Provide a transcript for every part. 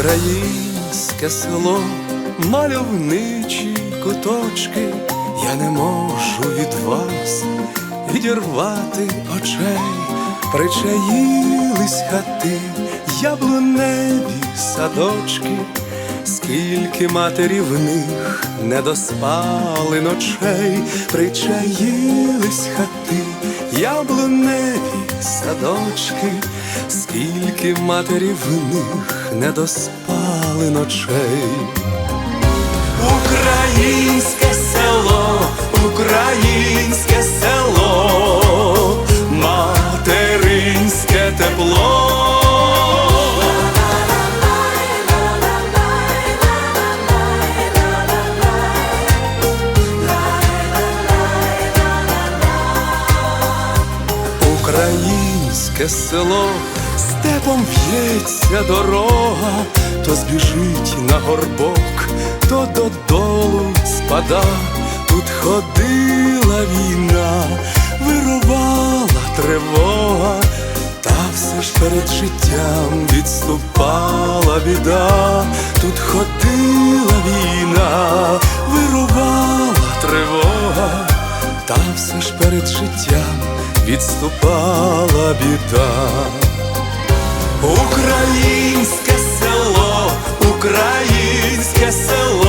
Українське село, мальовничі куточки, я не можу від вас відірвати очей, причаїлись хати, яблуневі садочки, скільки матері в них не доспали ночей, причаїлись хати, яблуневі садочки, скільки матері в них не доспали ночей. Українське село, українське село, Українське село, степом в'ється дорога, то збіжить на горбок, то додолу спада. Тут ходила війна, вирувала тривога, та все ж перед життям відступала біда. Тут ходила війна, вирувала тривога. Та все ж перед життям відступала біда. Українське село, українське село,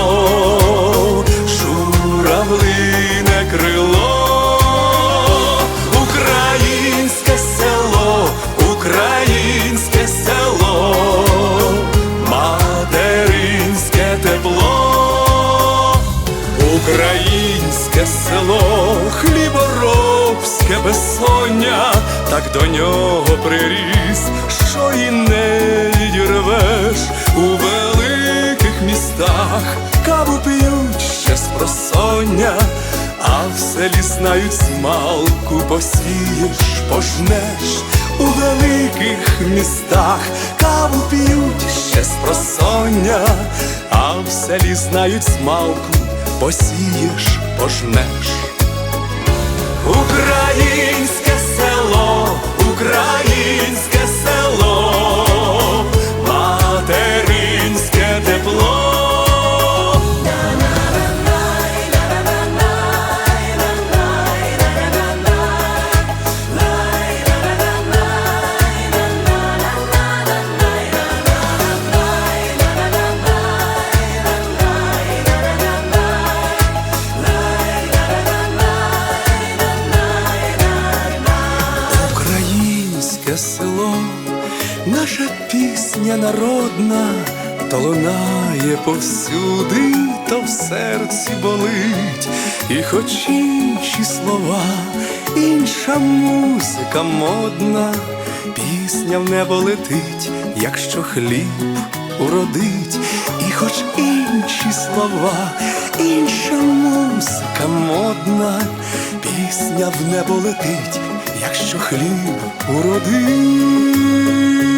Українське село, хліборобське безсоння, так до нього приріс, що і не відірвеш. У великих містах, каву п'ють ще з просоння, а в селі знають смалку посієш, пожнеш у великих містах, каву п'ють ще з просоння, а в селі знають смалку, посієш, пожнеш. Українське село, пісня народна, то лунає повсюди, то в серці болить, і хоч інші слова, інша музика модна, пісня в небо летить, якщо хліб уродить, і хоч інші слова, інша музика модна, пісня в небо летить, якщо хліб уродить.